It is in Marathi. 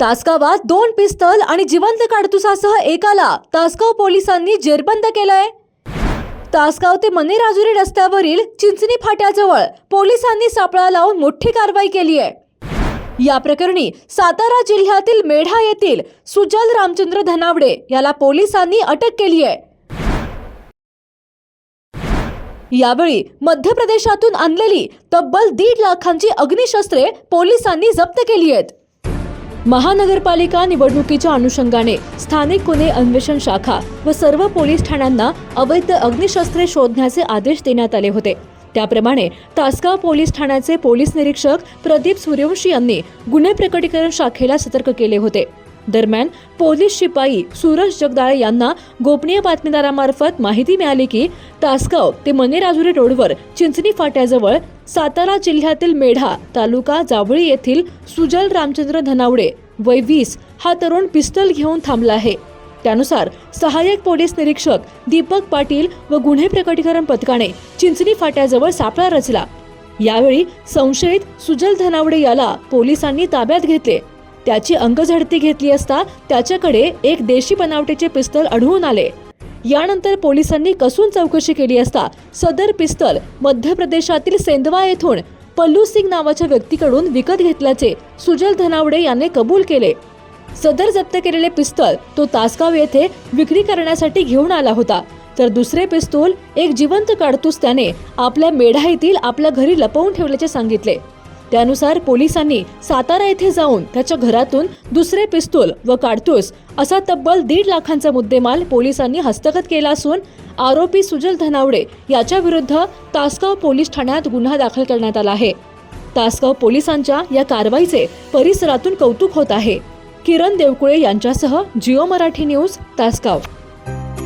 तासगावात दोन पिस्तल आणि जिवंत काडतुसासह एकाला तासगाव पोलिसांनी जेरबंद केलंय. तासगाव ते मनेराजुरी रस्त्यावरील चिंचणी फाट्याजवळ पोलिसांनी सापळा लावून मोठी कारवाई केली आहे. या प्रकरणी सातारा जिल्ह्यातील मेढा येथील सुजल रामचंद्र धनावडे याला पोलिसांनी अटक केली आहे. यावेळी मध्य प्रदेशातून आणलेली तब्बल दीड लाखांची अग्निशस्त्रे पोलिसांनी जप्त केली आहेत. महानगरपालिका निवडणुकीच्या अनुषंगाने स्थानिक गुन्हे अन्वेषण शाखा व सर्व पोलीस ठाण्यांना अवैध अग्निशस्त्रे शोधण्याचे आदेश देण्यात आले होते. त्याप्रमाणे तासगाव पोलीस ठाण्याचे पोलीस निरीक्षक प्रदीप सूर्यवंशी यांनी गुन्हे प्रकटीकरण शाखेला सतर्क केले होते. दरम्यान पोलीस शिपाई सूरज जगदाळे यांना गोपनीय बातमीदारामार्फत माहिती मिळाली की तासगाव ते मनेराजुरी रोडवर चिंचणी फाट्याजवळ सातारा जिल्ह्यातील मेढा तालुका जावळी येथील सुजल रामचंद्र धनावडे वय वीस हा तरुण पिस्तल घेऊन थांबला आहे. त्यानुसार सहाय्यक पोलीस निरीक्षक दीपक पाटील व गुन्हे प्रकटीकरण पथकाने चिंचणी फाट्याजवळ सापळा रचला. यावेळी संशयित सुजल धनावडे याला पोलिसांनी ताब्यात घेतले. त्याची अंगझडती घेतली असता त्याच्याकडे एक देशी बनावटीचे पिस्तल आढळून आले. यानंतर पोलिसांनी कसून चौकशी केली असता सदर पिस्तल मध्य प्रदेशातील सेंदवा येथून पल्लू सिंग नावाच्या व्यक्तीकडून विकत घेतल्याचे सुजल धनावडे याने कबूल केले. सदर जप्त केलेले पिस्तल तो तासगाव येथे विक्री करण्यासाठी घेऊन आला होता. तर दुसरे पिस्तूल एक जिवंत काडतूस त्याने आपल्या मेढा येथील आपल्या घरी लपवून ठेवल्याचे सांगितले. त्यानुसार पोलिसांनी सातारा येथे जाऊन त्याच्या घरातून दुसरे पिस्तूल व काडतूस असा तब्बल दीड लाखांचा मुद्देमाल पोलिसांनी हस्तगत केला असून आरोपी सुजल धनावडे याच्या विरुद्ध तासगाव पोलीस ठाण्यात गुन्हा दाखल करण्यात आला आहे. तासगाव पोलिसांच्या या कारवाईचे परिसरातून कौतुक होत आहे. किरण देवकुळे यांच्यासह जिओ मराठी न्यूज तासगाव.